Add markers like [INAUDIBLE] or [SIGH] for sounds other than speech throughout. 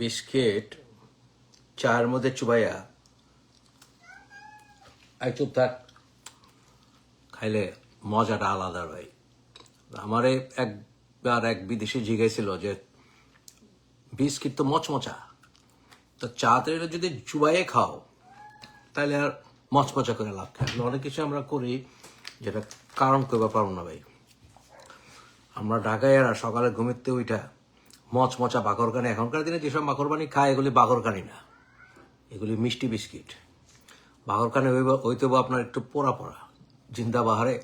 Biscuit, চায়ের মধ্যে চুবাইয়া এই চুপ থাক, খাইলে মজাটা আলাদা ভাই। আমারে একবার এক বিদেশি জিজ্ঞাসিল যে, বিস্কিট তো মচমচা, তো এটা যদি চুবাইয়ে খাও তাহলে আর মচমচা করে লাভ খায় অনেক কিছু আমরা করি যেটা কারণ করতে পারব না ভাই। আমরা ঢাকায় আর সকালে ঘুমিতে ওইটা মচমচা বাকরকানি এখনকার দিনে যেসব বাকরবানি খায়, এগুলি বাকরকানি না। এগুলি মিষ্টি বিস্কিট। বাকরকানি হইতে আপনার একটু পোড়া পোড়া। জিন্দা বাহারে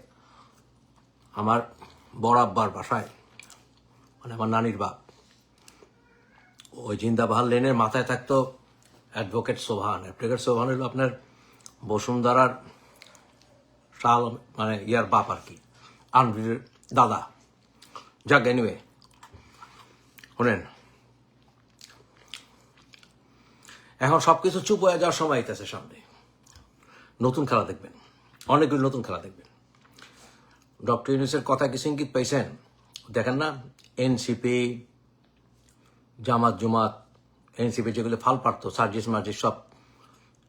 আমার বড় আব্বার বাসায় মানে আমার নানির বাপ, ওই জিন্দা বাহার লেনের মাথায় থাকতো অ্যাডভোকেট সোভান অ্যাডভোকেট সোভান হলো আপনার বসুন্ধরার শাল মানে ইয়ার বাপ আর কি আনবির দাদা। যাক এনিওয়ে শোনেন। এখন সবকিছু চুপ হয়ে যাওয়ার সময় আইতেছে সামনে। নতুন খেলা দেখবেন। অনেকগুলো নতুন খেলা দেখবেন। ডক্টর ইউনুসের কথা কিছু ইঙ্গিত পাইছেন? দেখেন না? এনসিপি জামাত, জুমাত এনসিপি যেগুলো ফাল পারতো, সার্জিস মার্জিস সব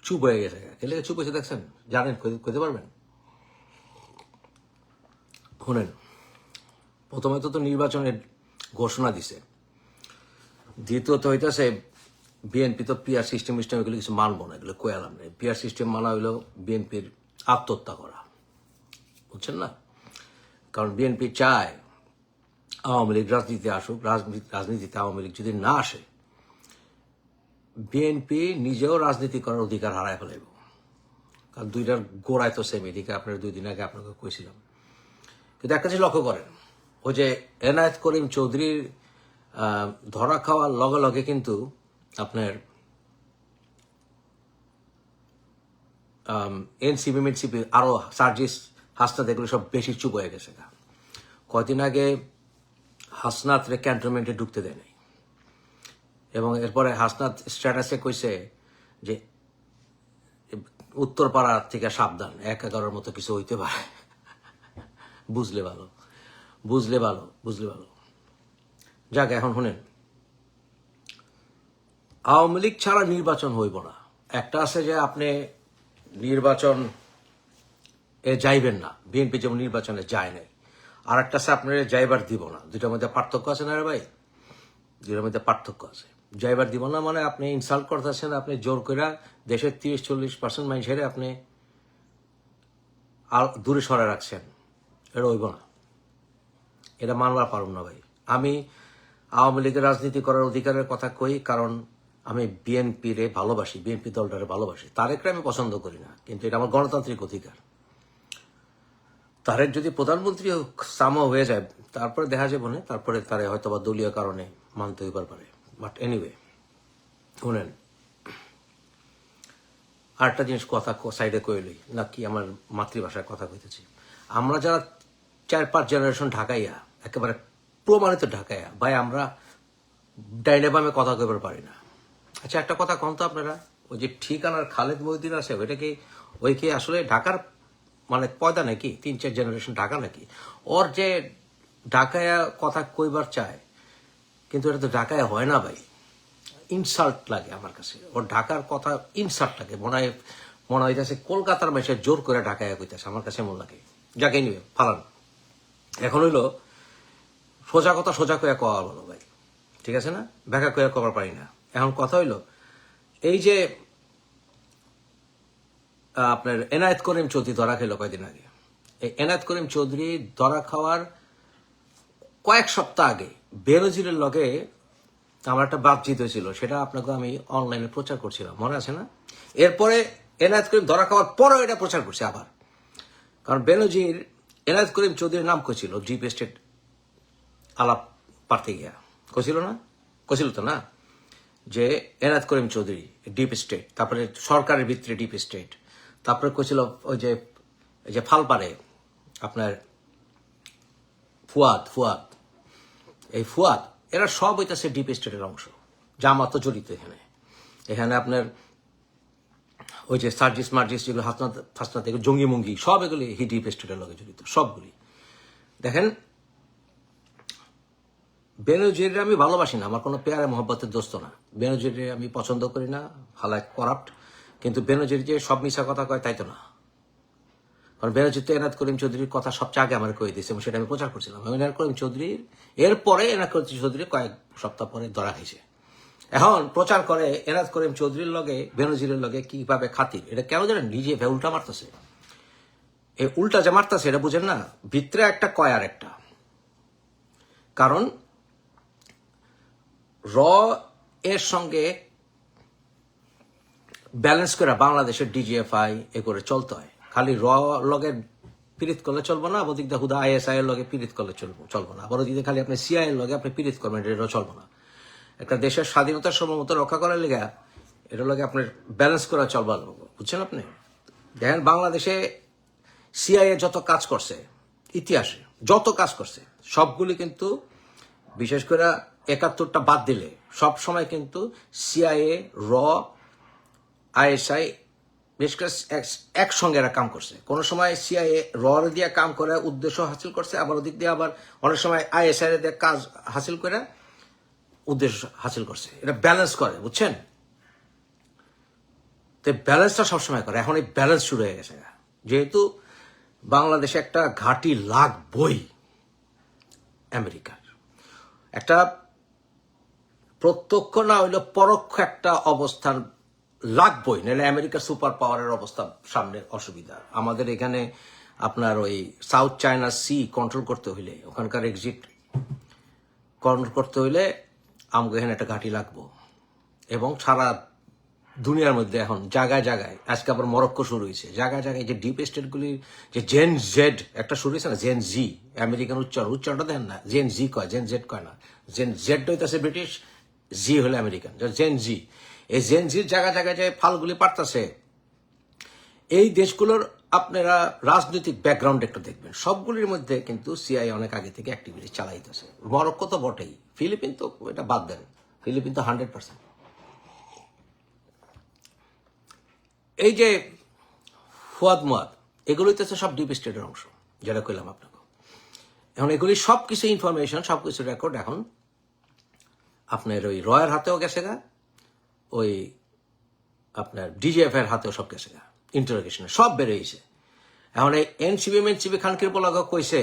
চুপ হয়ে গেছে। খেলে চুপ হয়েছে দেখছেন? জানেন কইতে পারবেন? শুনেন, প্রথমে তো তো নির্বাচনের ঘোষণা দিছে। দ্বিতীয়ত হইতেছে বিএনপি তো পিআর সিস্টেম সিস্টেম এগুলো কিছু মানবো না, এগুলো কোয়ালাম নেই পিআর সিস্টেম মানা হইল বিএনপির আত্মহত্যা করা। বুঝছেন না? কারণ বিএনপি চায় আওয়ামী লীগ রাজনীতিতে আসুক, রাজনীতি রাজনীতিতে আওয়ামী লীগ যদি না আসে বিএনপি নিজেও রাজনীতি করার অধিকার হারায় ফেলাইব। কারণ দুইটার গোড়ায় তো সেম এদিকে আপনার দুই দিন আগে আপনাকে কইছিলাম। কিন্তু একটা জিনিস লক্ষ্য করেন, ওই যে এনায়েত করিম চৌধুরীর ধরা খাওয়ার লগে লগে কিন্তু আপনার এনসিপি মেনসিপি আরও সার্জিস হাসনাত এগুলো সব বেশি চুপ হয়ে গেছে গা। কয়দিন আগে হাসনাত রে ক্যান্টনমেন্টে ঢুকতে দেয় নাই। এবং এরপরে হাসনাত স্ট্যাটাসে কইছে যে, উত্তরপাড়া থেকে সাবধান, এক এগারোর মতো কিছু হইতে পারে। [LAUGHS] বুঝলে ভালো বুঝলে ভালো বুঝলে ভালো। যাক, এখন শুনেন। আওয়ামী লীগ ছাড়া নির্বাচন হইব না। একটা আছে যে আপনি নির্বাচন এ যাইবেন না, বিএনপি যেমন নির্বাচনে যায় নাই। আর একটা আছে আপনার যাইবার দিব না। দুটার মধ্যে পার্থক্য আছে না রে ভাই? দুটার মধ্যে পার্থক্য আছে। যাইবার দিব না মানে আপনি ইনসাল্ট করতেছেন, আপনি জোর করে দেশের তিরিশ, চল্লিশ পার্সেন্ট মানুষের আপনি আর দূরে সরে রাখছেন। এটা হইব না। এটা মানবার পারব না ভাই। আমি আওয়ামী লীগের রাজনীতি করার অধিকারের কথা কই, কারণ আমি বিএনপি রে ভালোবাসি, বিএনপি দলটারে ভালোবাসি। তারেকরে আমি পছন্দ করি না, কিন্তু এটা আমার গণতান্ত্রিক অধিকার। তারেক যদি প্রধানমন্ত্রী সামো হয়ে যায়, তারপরে দেখা যাবে না, তারপরে তারে হয়তো বা দলীয় কারণে মানতে হইবার পারে। বাট এনিওয়ে শুনেন, আরেকটা জিনিস কথা সাইডে কইলই নাকি আমার মাতৃভাষায় কথা কইতেছি। আমরা যারা চার পাঁচ জেনারেশন ঢাকাইয়া, একেবারে প্রমাণিত ঢাকাইয়া ভাই, আমরা ডাইনে বামে কথা কইবার পারি না। আচ্ছা একটা কথা কম তো আপনারা। ওই যে ঠিকানার খালেদ মহিউদ্দিন আছে, ওইটা কি ওই কি আসলে ঢাকার মানে পয়দা নাকি? তিন, চার জেনারেশন ঢাকা নাকি? ওর যে ঢাকায় কথা কইবার চায়, কিন্তু এটা তো ঢাকায় হয় না ভাই। ইনসাল্ট লাগে আমার কাছে। ওর ঢাকার কথা ইনসাল্ট লাগে। মনে হয় মনে হইতেছে কলকাতার মেসে জোর করে ঢাকায় কইতেছে। আমার কাছে মনে লাগে। যাকে নিবে ফালান। এখন হইল সোজা কথা সোজা কয়া কওয়া বলো ভাই। ঠিক আছে না? ব্যাখ্যা কয়া কবার পারি না। এখন কথা হইল, এই যে আপনার এনায়েত করিম চৌধুরী ধরা খেলো কয়দিন আগে? এই এনায়েত করিম চৌধুরী ধরা খাওয়ার কয়েক সপ্তাহ আগে বেরোজিরের লগে আমার একটা বাতচিত হয়েছিল, সেটা আপনাকে আমি অনলাইনে প্রচার করছিলাম। মনে আছে না? এরপরে এনায়েত করিম ধরা খাওয়ার পরও এটা প্রচার করছে আবার। কারণ বেনজির এনায়েত করিম চৌধুরীর নাম কছিল জিপ এস্টেট আলাপ পারতে গিয়া কছিল না কছিল তো না যে এনায়েত করিম চৌধুরী ডিপ স্টেট তারপরে সরকারের ভিতরে ডিপ স্টেট তারপরে কছিল ওই যে যে ফালপারে আপনার ফুয়াদ ফুয়াদ এই ফুয়াদ এরা সব হইতাছে ডিপ স্টেটের অংশ। জামাত জড়িত এখানে। এখানে আপনার, ওই যে সার্জিস মার্জিস যেগুলো হাসনাত ফাসনাত, এগুলো জঙ্গি মুঙ্গি সব এগুলি হি ডিপ স্টেটের লগে জড়িত, সবগুলি। দেখেন বেনজির আমি ভালোবাসি না, আমার কোনো পেয়ারে মোহব্বতের দোস্ত না। বেনজির আমি পছন্দ করি না হালায় করাপ্ট কিন্তু বেনজির যে সব মিশা কথা কয় তাই তো না। কারণ বেনজির তো এনাদ করিম চৌধুরীর কথা সবচেয়ে আগে আমার কয়ে দিয়েছে, এবং সেটা আমি প্রচার করছিলাম। এবং এনাদ করিম চৌধুরীর, এরপরে এনাদ করিম চৌধুরী কয়েক সপ্তাহ পরে ধরা খাইছে। এখন প্রচার করে এনাদ করিম চৌধুরীর লগে, বেনজিরের লগে কীভাবে খাতির? এটা কেন জানেন? নিজে উল্টা মারতেছে। এই উল্টা যে মারতেছে, এটা বুঝেন না? ভিতরে একটা কয় আর একটা কারণ র এর সঙ্গে ব্যালেন্স করে বাংলাদেশের ডিজিএফআই এ করে চলতে হয়। খালি র লগে পীড়িত করলে চলবো না ওদিক দিয়ে হুদা আইএসআই এর লগে পীড়িত করলে চলবো চলবো না। আবার দিয়ে খালি আপনি সিআই এর লগে আপনি পীড়িত করবেন, এটা চলবো না। একটা দেশের স্বাধীনতার সমমত রক্ষা করার লেগে এটা লগে আপনার ব্যালেন্স করা চলবা বুঝছেন আপনি? দেখেন বাংলাদেশে সিআইএ যত কাজ করছে, ইতিহাসে যত কাজ করছে, সবগুলি কিন্তু বিশেষ করে একাত্তরটা বাদ দিলে, সব সময় কিন্তু সিআইএ র আইএসআই বেশ একসঙ্গে এরা কাম করছে। কোনো সময় সিআইএ র দিয়ে কাম করে, উদ্দেশ্য হাসিল করছে, আবার ওদিক দিয়ে আবার অনেক সময় আইএসআই দিয়ে কাজ হাসিল করে, উদ্দেশ্য হাসিল করছে। এটা ব্যালেন্স করে, বুঝছেন? তো ব্যালেন্সটা সবসময় করে। এখন এই ব্যালেন্স শুরু হয়ে গেছে। যেহেতু বাংলাদেশে একটা ঘাটি লাখ বই আমেরিকার। একটা প্রত্যক্ষ না হইলে পরোক্ষ একটা অবস্থান লাগবই, নাহলে আমেরিকার সুপার পাওয়ারের অবস্থা সামনে অসুবিধা। আমাদের এখানে আপনার ওই সাউথ চায়না সি কন্ট্রোল করতে হইলে, ওখানকার এক্সিট কন্ট্রোল করতে হইলে আমাকে এখানে একটা ঘাঁটি লাগবো। এবং সারা দুনিয়ার মধ্যে এখন জায়গায় জায়গায়, আজকে আবার মরক্কো শুরু হয়েছে জায়গায় জায়গায় যে ডিপ স্টেটগুলির যে জেন জেড একটা শুরু হয়েছে না জেন জি আমেরিকান উচ্চারণ, উচ্চারণটা দেন না জেন জি কয় জেন জেড কয় না জেন জেড হইতেছে ব্রিটিশ জি হলে আমেরিকান জেন জি এই জেন জির জায়গা জায়গায় যে ফালগুলি পারতাছে, এই দেশগুলোর আপনারা রাজনৈতিক ব্যাকগ্রাউন্ড একটু দেখবেন। সবগুলির মধ্যে কিন্তু সিআই অনেক আগে থেকে অ্যাক্টিভিটি চালাইতেছে। মরক্কো তো বটেই, ফিলিপিন তো এটা বাদ দেন, ফিলিপিন তো হান্ড্রেড পার্সেন্ট এই যে ফুয়াদ মুয়াদ এগুলোই তো সব ডিপ স্টেটের অংশ, যেটা কইলাম আপনাকে। এখন এগুলি সব কিছু ইনফরমেশন সব কিছু রেকর্ড এখন আপনার ওই রয়ের হাতেও গেছে গা, ওই আপনার ডিজিএফ এর হাতেও সব গেছে গা ইন্টারোগেশনে সব বেরিয়েছে। এখন এই এনসিবি মেনসিবি খানকির পোলাগা কইছে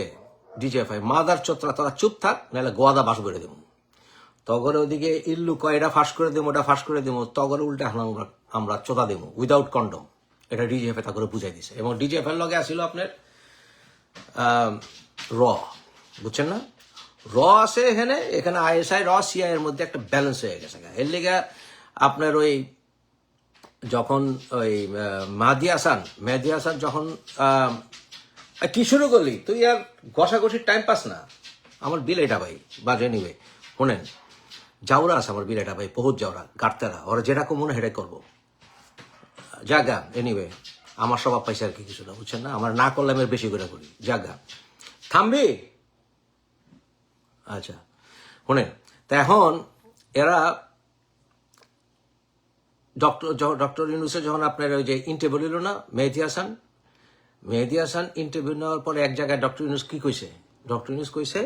ডিজিএফ আই মাদার চোত্রা, তোরা চুপ থাক, নাহলে গোয়াদা বাস বেড়ে দেবো। তগরে ওদিকে ইল্লু কয় এটা ফাঁস করে দেবো, ওটা ফাঁস করে দেবো, তগর উল্টে এখন আমরা আমরা চোদা দেবো উইদাউট কন্ডম এটা ডিজিএফ এ করে বুঝাই দিছে। এবং ডিজিএফ এর লগে আসিল আপনার র, বুঝছেন না? র আছে এখানে এখানে আইএসআই র সিআই এর মধ্যে একটা ব্যালেন্স হয়ে গেছে। এর লিগে আপনার ওই যখন ওই আহ, মাহাদি হাসান মেহেদি হাসান যখন কি শুরু করলি? তুই আর ঘষাঘষির টাইম পাস না। আমার বিল এটা ভাই বাজে নিবে শোনেন জাউরা আছে আমার বিল এটা ভাই বহুত জাউরা গাড়তেরা ওরা যেরকম মনে হেঁটে করব। জাগা এনিওয়ে আমার স্বভাব পাইছে আর কি কিছুটা বুঝছেন না? আমার না করলে আমি বেশি করে করি। জাগা থামবি? আচ্ছা শোনেন, তা এখন এরা ডক্টর ডক্টর ইউনুসে যখন আপনার ওই যে ইন্টারভিউ নিল না, মেহেদি হাসান মেহেদি হাসান ইন্টারভিউ নেওয়ার পরে এক জায়গায় ডক্টর ইউনুস কি কইছে? ডক্টর ইউনুস কইছে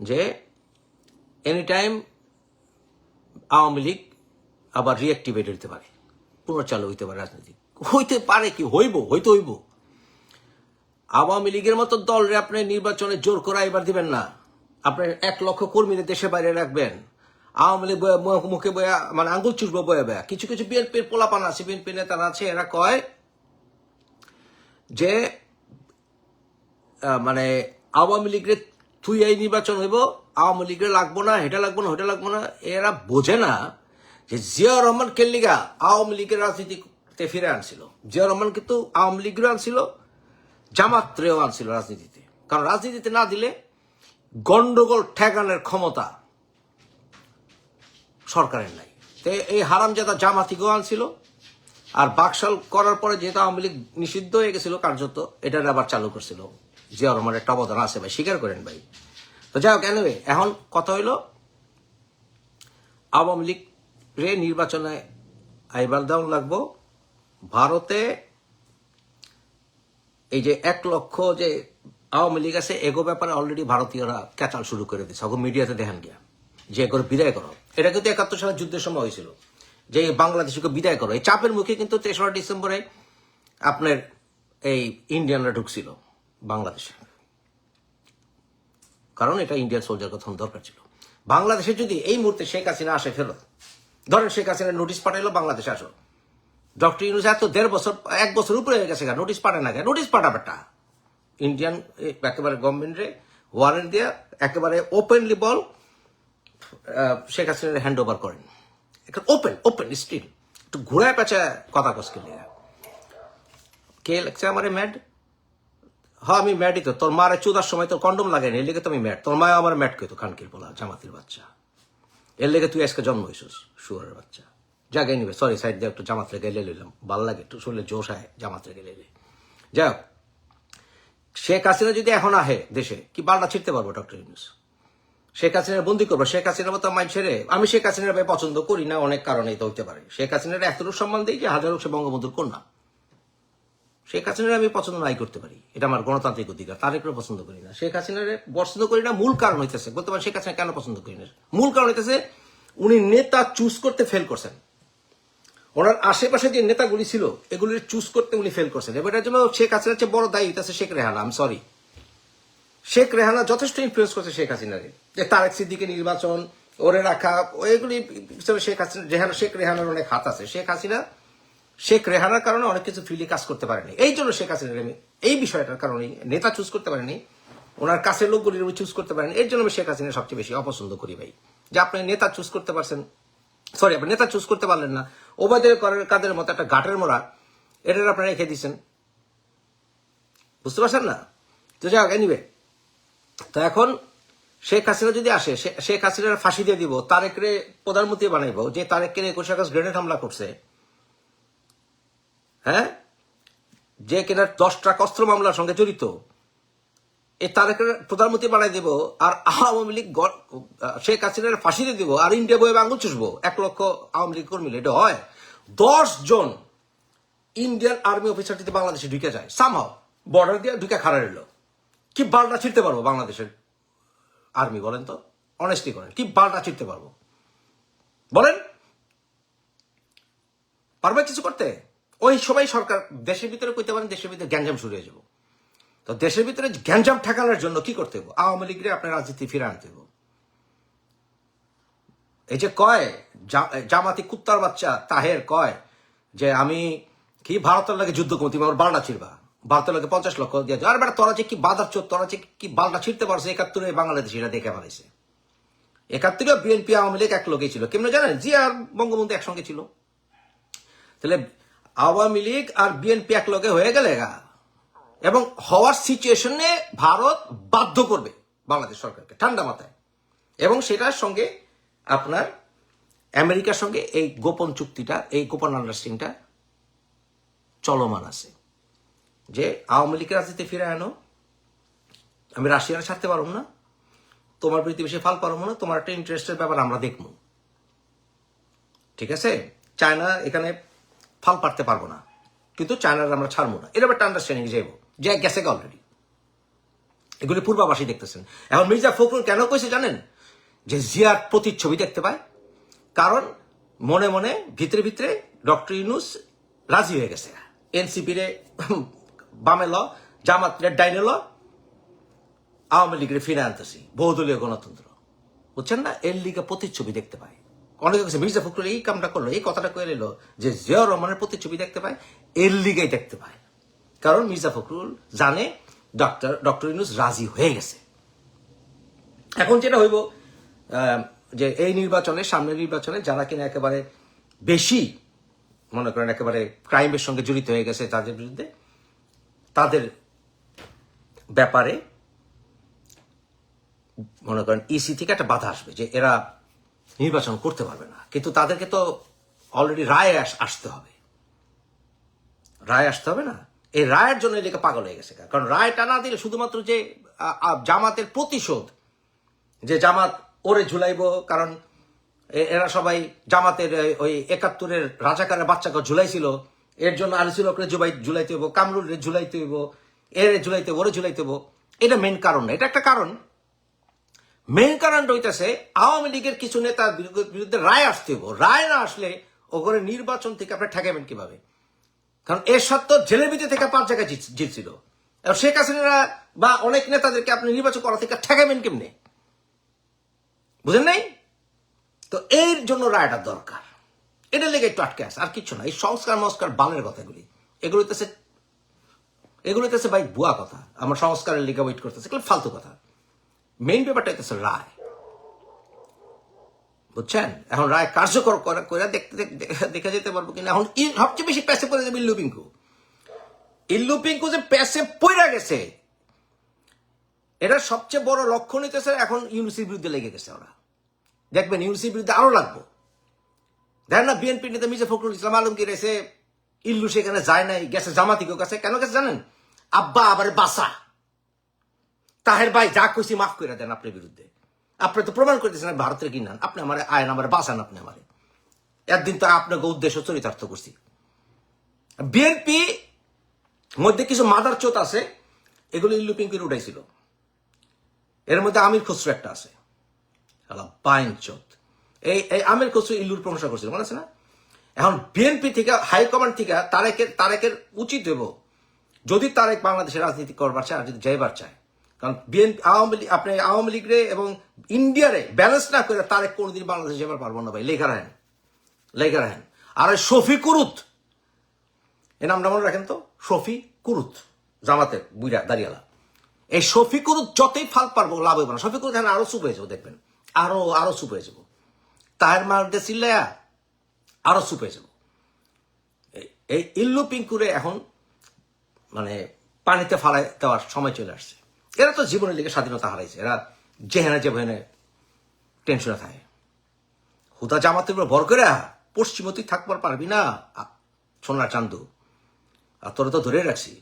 যে এনি টাইম আওয়ামী লীগ আবার রিঅ্যাক্টিভেট হইতে পারে, পুনর্চালু হইতে পারে রাজনীতি হইতে পারে কি? হইব, হইতে হইব। আওয়ামী লীগের মতো দলরে আপনি নির্বাচনে জোর করা এবার দিবেন না। আপনি এক লক্ষ কর্মীদের দেশে বাইরে রাখবেন। আওয়ামী লীগ মুখে বয়া মানে আঙ্গুল চুষবো বয়া বয়া। কিছু কিছু বিএনপির পোলাপান আছে বিএনপি নেতারা আছে, এরা কয় যে মানে আওয়ামী লীগের তুই এই নির্বাচন হইব, আওয়ামী লীগের লাগবো না, হেটা লাগবো না, হেটা লাগবো না, এরা বোঝে না যে জিয়া রহমান কেল্লিগা আওয়ামী লীগের রাজনীতিতে ফিরে আনছিল। জিয়া রহমান কিন্তু আওয়ামী লীগেরও আনছিল, জামাত্রেও আনছিল রাজনীতিতে। কারণ রাজনীতিতে না দিলে গন্ডগোল ঠেকানোর ক্ষমতা সরকারের নাই। তো এই হারামজাদা জামাতিকেও আনছিল আর বাকশাল করার পরে যেহেতু আওয়ামী লীগ নিষিদ্ধ হয়ে গেছিল কার্যত এটা আবার চালু করছিল। জিয়া রহমানের একটা অবদান আছে ভাই স্বীকার করেন ভাই। তো যাই হোক anyway, এখন কথা হইল আওয়ামী লীগ রে নির্বাচনে আইবার দেওয়ান লাগবো। ভারতে এই যে এক লক্ষ যে আওয়ামী লীগ আছে, এগো ব্যাপারে অলরেডি ভারতীয়রা ক্যাচাল শুরু করে দিচ্ছে মিডিয়াতে দেখেন গিয়া, যে করে বিদায় করো। এটা কিন্তু একাত্তর সালের যুদ্ধের সময় হয়েছিল। যে বাংলাদেশকে বিদায় করো, এই চাপের মুখে কিন্তু তেসরা ডিসেম্বরে আপনার এই ইন্ডিয়ানরা ঢুকছিল বাংলাদেশে। কারণ এটা ইন্ডিয়ান সোলজার কথা দরকার ছিল। বাংলাদেশে যদি এই মুহূর্তে শেখ হাসিনা আসে ফেরত, ধরেন শেখ হাসিনা নোটিশ পাঠাইলো, বাংলাদেশে আসো। ডক্টর ইউনুস এত দেড় বছর, এক বছর উপরে হয়ে গেছে নোটিশ পাঠায় না নোটিশ পাঠাবেটা ইন্ডিয়ান এ, একেবারে গভর্নমেন্টে ওয়ারেন্ট দিয়ে একেবারে ওপেনলি বল শেখ হাসিনার হ্যান্ড ওভার করেন ওপেন ওপেন স্টিল একটু ঘুরায় পেঁচা কথা কসকে লিয়া। কে লাগছে আমারে ম্যাড হ্যাঁ আমি ম্যাডই তো। তোর মারে চুদার সময় তোর কন্ডম লাগে না এর লেগে তো আমি ম্যাড তোর মায় আমার ম্যাড কে তো খানকির বলা জামাতির বাচ্চা। এর লেগে তুই আজকে জন্ম হয়েছিস শুয়ারের বাচ্চা। জায়গায় নিবে সরি সাইড দিয়ে একটু জামাত এলে লইলাম। ভালো লাগে একটু শুনলে জোশ হয় জামাত লেগে এলে যাই হোক শেখ হাসিনা যদি এখন আহে দেশে, কি বালটা ছিটতে পারব, ডক্টর ইউনুস? শেখ হাসিনার বন্দি করব। শেখ হাসিনার মতো মাইন ছেড়ে, আমি শেখ হাসিনার ভাই পছন্দ করি না, অনেক কারণে তো হইতে পারে। শেখ হাসিনার এতটুকু সম্মান দিই যে হাজার সে বঙ্গবন্ধুর কন্যা। শেখ হাসিনার আমি পছন্দ নাই করতে পারি। এটা আমার গণতান্ত্রিক অধিকার তারেকরে পছন্দ করি না। শেখ হাসিনার পছন্দ করি না, মূল কারণ হইতেছে বলতে পারেন শেখ হাসিনা কেন পছন্দ করি না? মূল কারণ হইতেছে, উনি নেতা চুজ করতে ফেল করছেন। ওনার আশেপাশে যে নেতাগুলি ছিল এগুলির চুজ করতে উনি ফেল করছেন। এবার এটার জন্য শেখ হাসিনার চেয়ে বড় দায়ী আছে শেখ রেহানা আম সরি শেখ রেহানা যথেষ্ট ইনফ্লুয়েন্স করছে শেখ হাসিনারে। যে তারেক সিদ্দিকে নির্বাচন, ওরে রাখা, এগুলি পিছনে শেখ হাসিনা রেহানা শেখ রেহানার অনেক হাত আছে, শেখ হাসিনা, শেখ রেহানার কারণে অনেক কিছু ফিল্ডে কাজ করতে পারেনি। এই জন্য শেখ হাসিনা এই বিষয়টার কারণে নেতা চুজ করতে পারেনি, ওনার কাছের লোকগুলির উনি চুজ করতে পারেন, এর জন্য আমি শেখ হাসিনা সবচেয়ে বেশি অপছন্দ করি ভাই। যে আপনি নেতা চুজ করতে পারছেন সরি আপনি নেতা চুজ করতে পারলেন না। করার কাদের মতো একটা গাটের মোড়া, এটার আপনারা রেখে দিচ্ছেন বুঝতে পারছেন না? তো যাই হোক এনিবে তো এখন শেখ হাসিনা যদি আসে শেখ হাসিনার ফাঁসি দিয়ে দিব, তারেকরে প্রধানমন্ত্রী বানাইব, যে তারেককে একুশে আগস্ট গ্রেনেড হামলা করছে। হ্যাঁ? যে কিনা দশ ট্রাক অস্ত্র মামলার সঙ্গে জড়িত। তারেকের প্রধানমন্ত্রী বানাই দেব, আর আওয়ামী লীগ শেখ হাসিনার দিয়ে দিব, আর ইন্ডিয়া বয়ে আঙুল চুষবো। এক লক্ষ আওয়ামী লীগ কর্মী, এটা হয়। দশ জন ইন্ডিয়ান আর্মি অফিসার যদি বাংলাদেশে ঢুকে যায় সামহাও বর্ডার দিয়ে ঢুকে খাড়া রইল। কি বালটা ছিঁড়তে পারব বাংলাদেশের আর্মি, বলেন তো? অনেস্টলি করেন, কি বালটা ছিঁড়তে পারব? বলেন? পারবে কিছু করতে? ওই সবাই সরকার, দেশের ভিতরে কইতে পারেন, দেশের ভিতরে গ্যাঞ্জাম শুরু হয়ে যাব। তো দেশের ভিতরে গ্যাঞ্জাম ঠেকানোর জন্য কি করতে হবে আওয়ামী লীগরে আপনার রাজনীতি ফিরে আনতে হবে এই যে কয় জামাতি কুত্তার বাচ্চা তাহের কয় যে আমি কি ভারতের লাগে যুদ্ধ করতে আমার বালটা ছিড়বা। ভারতের লাগে পঞ্চাশ লক্ষ দিয়ে আর বেটা, তোরা যে কি বাধার চোর তোরা যে কি বালটা ছিড়তে পারছে, একাত্তরে বাংলাদেশ এটা দেখে ফেলাইছে একাত্তরে বিএনপি, আওয়ামী লীগ এক লোকেই ছিল। কেমন জানেন? জি আর বঙ্গবন্ধু একসঙ্গে ছিল। তাহলে আওয়ামী লীগ আর বিএনপি এক লোকে হয়ে গেলে গা? এবং হওয়ার সিচুয়েশনে ভারত বাধ্য করবে বাংলাদেশ সরকারকে, ঠান্ডা মাথায়। এবং সেটার সঙ্গে আপনার আমেরিকার সঙ্গে এই গোপন চুক্তিটা, এই গোপন আন্ডারস্ট্যান্ডিংটা চলমান আছে। যে আওয়ামী লীগের রাজনীতি ফিরে আনো, আমি রাশিয়ার ছাড়তে পারব না, তোমার প্রতিবেশী ফাল পারব না, তোমার একটা ইন্টারেস্টের ব্যাপার আমরা দেখব। ঠিক আছে? চায়না এখানে ফাল পারতে পারব না, কিন্তু চায়নার আমরা ছাড়বো না। এরকম একটা আন্ডারস্ট্যান্ডিং যাইব যে গেছে অলরেডি এগুলি পূর্বাভাসী দেখতেছেন। এখন মির্জা ফখরুল কেন কইছে জানেন? যে জিয়ার প্রতিচ্ছবি দেখতে পায়। কারণ মনে মনে ভিতরে ভিতরে ডক্টর ইউনুস রাজি হয়ে গেছে। এনসিপি রে বামে ল, জামাত রে ডাইনে ল, আওয়ামী লীগের ফিরে আনতেছি। বহুদলীয় গণতন্ত্র। বুঝছেন না? এর লিগে প্রতিচ্ছবি দেখতে পায়। অনেকে কাছে মির্জা ফখরুল এই কামটা করল, এই কথাটা কয়ে নিল যে জিয়া রহমানের প্রতিচ্ছবি দেখতে পায়, এর লিগেই দেখতে পায়। কারণ মির্জা ফখরুল জানে ডক্টর ডক্টর ইউনুস রাজি হয়ে গেছে। এখন যেটা হইব যে এই নির্বাচনে, সামনের নির্বাচনে যারা কিনা একেবারে বেশি, মনে করেন একেবারে ক্রাইমের সঙ্গে জড়িত হয়ে গেছে তাদের বিরুদ্ধে, তাদের ব্যাপারে মনে করেন ইসি থেকে একটা বাধা আসবে যে এরা নির্বাচন করতে পারবে না। কিন্তু তাদেরকে তো অলরেডি রায় আস- আসতে হবে। রায় আসতে হবে না? এই রায়ের জন্য এদিকে পাগল হয়ে গেছে, কারণ রায়টা না দিলে শুধুমাত্র যে জামাতের প্রতিশোধ, যে জামাত ওরে ঝুলাইব, কারণ এরা সবাই জামাতের ওই একাত্তরের রাজাকারের বাচ্চাকে ঝুলাইছিল, এর জন্য আলিসুল হকরে জুবাই ঝুলাইতে হইব কামরুল রে ঝুলাইতে হইব, এর ঝুলাইতে ওরে ঝুলাইতে হইব, এটা মেন কারণ না। এটা একটা কারণ। মেন কারণ হইতেছে, আওয়ামী লীগের কিছু নেতার বিরুদ্ধে- রায় আসতে হইব। রায় না আসলে ওখানে নির্বাচন থেকে আপনি ঠেকাবেন কীভাবে? কারণ এর সত্য জেলের ভিতরে থেকে পাঁচ জায়গায় জিতছিল। শেখ হাসিনারা বা অনেক নেতাদেরকে আপনি নির্বাচন করা থেকে ঠেকাবেন কেমনে? বুঝেন নাই? তো এর জন্য রায়টা দরকার। এটা লেগে একটু আটকে আছে, আর কিছু না। এই সংস্কার মস্কার বানের কথাগুলি। এগুলো হইতেছে এগুলো ভাই বুয়া কথা। আমার সংস্কারের লিগে ওয়েট করতেছে। ফালতু কথা। মেইন ব্যাপারটা হইতেছে রায়। বুঝছেন? এখন রায় কার্যকর করে দেখতে দেখা যেতে পারব কিনা? এখন সবচেয়ে বেশি প্যাসে পড়ে যাবে ইল্লু পিঙ্কু। ইল্লু পিঙ্কু যে প্যাসে পড়ে গেছে, এটা সবচেয়ে বড় লক্ষণ হইতেছে এখন ইউনিসির বিরুদ্ধে লেগে গেছে ওরা। দেখবেন ইউনিসির বিরুদ্ধে আরও লাগবো। দেখেন না, বিএনপি নেতা মির্জা ফখরুল ইসলাম আলমগীর এসে ইল্লু সেখানে যায় নাই, গেছে জামাতিকেও কাছে। কেন গেছে জানেন? আব্বা আবার বাসা। তাহের ভাই যা খুশি মাফ করে দেন আপনার বিরুদ্ধে। আপনি তো প্রমাণ করে দিয়েছেন ভারতের কিনান আপনি আমার আয়ন আমার বাসান আপনি আমারে। একদিন তো আপনাকে উদ্দেশ্য চরিতার্থ করছি। বিএনপি মধ্যে কিছু মাদার চোত আছে, এগুলো ইল্লু পিঙ্কির উঠাইছিল। এর মধ্যে আমির খসরু একটা আছে। বাইন চোত। এই এই আমির খসরু ইল্লুর প্রশংসা করছিল, মনে আছে না? এখন বিএনপি থেকে হাইকমান্ড থেকে তারেকের তারেকের উচিত দেব যদি তারেক বাংলাদেশের রাজনীতি করবার চায়, আর যদি যাইবার চায় কারণ বিএনপি আওয়ামী লীগ, আপনি আওয়ামী লীগরে এবং ইন্ডিয়ারে ব্যালেন্স না করে তারেক কোনোদিন বাংলাদেশে যাবার পারব না ভাই লেখা রাখেন। লেখা রাখেন। আর শফি কুরুত, এ নামটা মনে রাখেন তো? শফি কুরুত, জামাতের বুইরা দাঁড়িয়ালা। এই শফি কুরুত যতই ফাল পারব, লাভ হইব না। শফি কুরুত এখানে আরও চুপ হয়ে যাব, দেখবেন। আরও আরও চুপ হয়ে যাব। তাহের মারতে চিল্লায়া আরও চুপ হয়ে যাব। এই ইল্লু পিঙ্কুরে এখন মানে পানিতে ফালাই দেওয়ার সময় চলে আসছে। এরা তো জীবনের লিগে স্বাধীনতা হারাইছে। এরা যেহেনে যে ভেনে টেনশনে থাকে। হুদা জামাতের উপর ভর করে পশ্চিমে তুই থাকবার পারবি না সোনার চান্দু। আর তোরা তো ধরে রাখছি।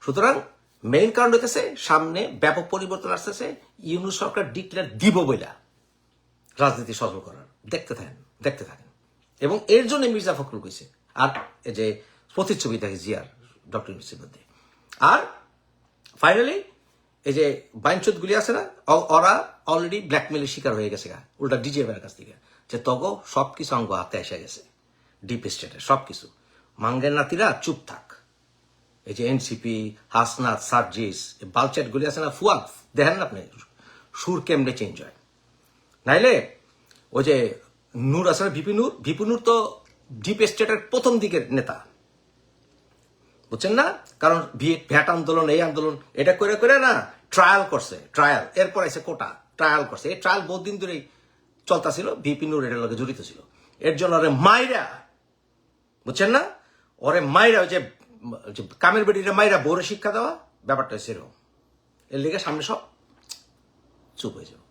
সুতরাং মেইন কারণ হইতেছে, সামনে ব্যাপক পরিবর্তন আসতেছে ইউনু সরকার ডিক্লেয়ার দিব বইলা রাজনীতি সফল করার। দেখতে থাকেন দেখতে থাকেন। এবং এর জন্য মির্জা ফখরুল কইছে। আর এই যে প্রতিচ্ছবি দেখে জিয়ার, ডক্টর ইউনুসের মধ্যে। আর ফাইনালি এই যে বাইনচোদ গুলি আছে না ওরা অলরেডি ব্ল্যাকমেলের শিকার হয়ে গেছে গা, উল্টা ডিজিএফের কাছ থেকে। যে তগো সব কিছু অঙ্গ হাতে এসে গেছে ডিপ স্টেটের সব কিছু মাঙ্গের নাতিরা চুপ থাক। এই যে এনসিপি হাসনাত, সার্জিস বালচ্যাট গুলি আছে না, ফুয়াদ, দেখেন না আপনি, সুর কেমনে চেঞ্জ হয়। নাইলে ওই যে নূর আছে না, ভিপি নূর ভিপি নূর তো ডিপ স্টেটের প্রথম দিকের নেতা। বুঝছেন না? কারণ ভ্যাট আন্দোলন, এই আন্দোলন, এটা করে করে না ট্রায়াল করছে ট্রায়াল এরপর এসে কোটা ট্রায়াল করছে। এই ট্রায়াল বহুত দিন ধরেই চলতেছিল ভিপি নূর এটার লগে জড়িত ছিল। এর জন্য ওরে মাইরা, বুঝছেন না? ওরে মাইরা ওই যে কামের বেটিরে মাইরা বড় শিক্ষা দেওয়া, ব্যাপারটা সেরকম এর লিগে সামনে সব চুপ হয়ে যাবে।